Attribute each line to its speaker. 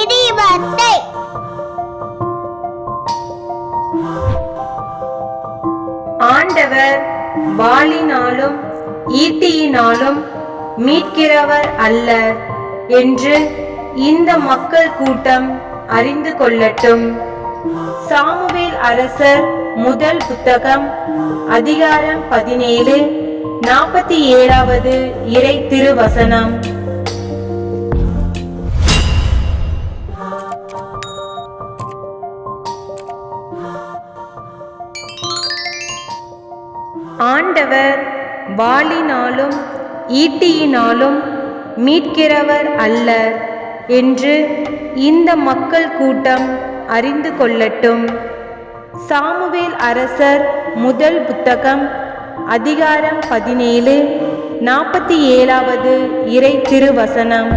Speaker 1: இடிபத்தை ஆண்டவர் வாளினாலும் ஈட்டியினாலும் மீட்கிறவர் அல்ல என்று இந்த மக்கள் கூட்டம் அறிந்து கொள்ளட்டும். சாமுவேல் அரசர் முதல் புத்தகம் அதிகாரம் பதினேழு நாற்பத்தி ஏழாவது இறை திருவசனம். ஆண்டவர் வாளினாலும் ஈட்டியினாலும் மீட்கிறவர் அல்ல என்று இந்த மக்கள் கூட்டம் அறிந்து கொள்ளட்டும். சாமுவேல் அரசர் முதல் புத்தகம் அதிகாரம் பதினேழு நாற்பத்தி ஏழாவது இறை திருவசனம்.